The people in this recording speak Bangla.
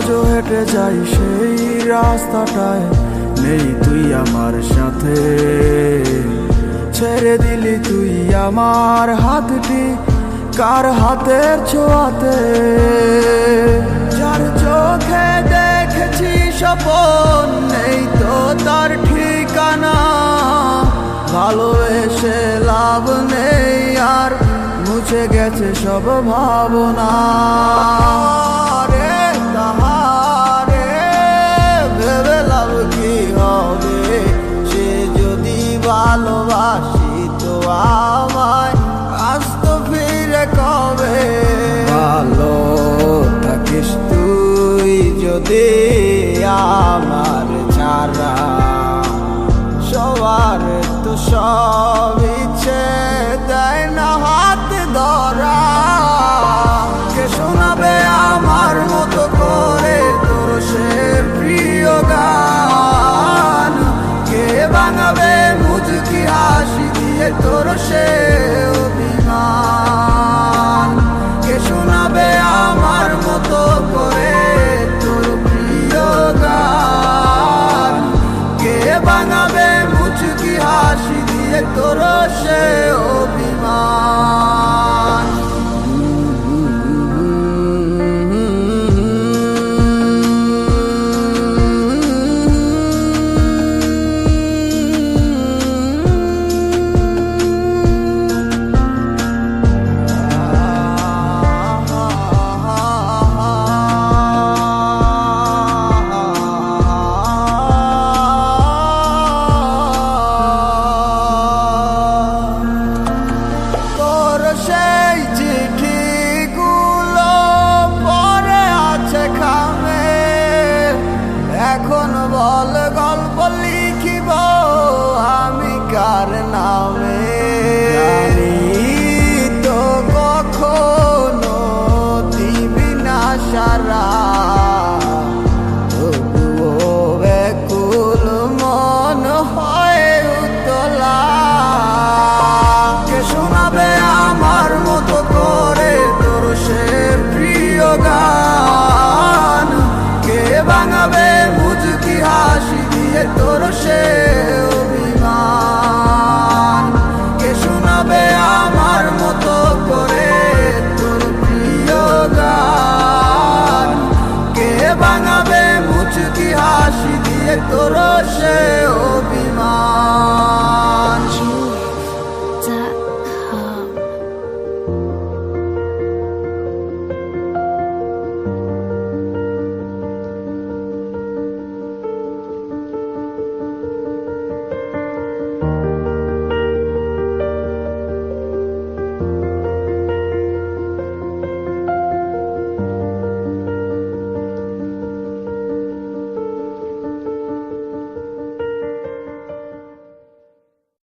যাই সেই রাস্তাটায়। নেই তুই আমার সাথে। ছেড়ে দিলি তুই আমার হাতটি কার হাতের ছোঁয়াতে? যার চোখে দেখেছি স্বপন, নেই তো তার ঠিকানা। ভালোবেসে লাভ নেই আর মুছে গেছে সব ভাবনা। ভালোবাসি তো আমায় আস্ত ফিরে কবে? ভালো থাকিস তুই যদি আমার ছাড়া, সবার তো সব ইচ্ছে। কে বাঙাবে মুচকি হাসি দিয়ে তোর সে অভিমান। কে শোনাবে আমার মতো করে তোর প্রিয় গান? কে বাঙাবে মুচকি হাসি দিয়ে তোর সে অভিমান? বল গল্প লিখিব আমি কার নামে আছে তোর সে অভিমান। কে শোনাবে আমার মতো করে তোর প্রিয় গান? কে বাঙাবে মুচকি হাসি দিয়ে তোর সে অভিমান?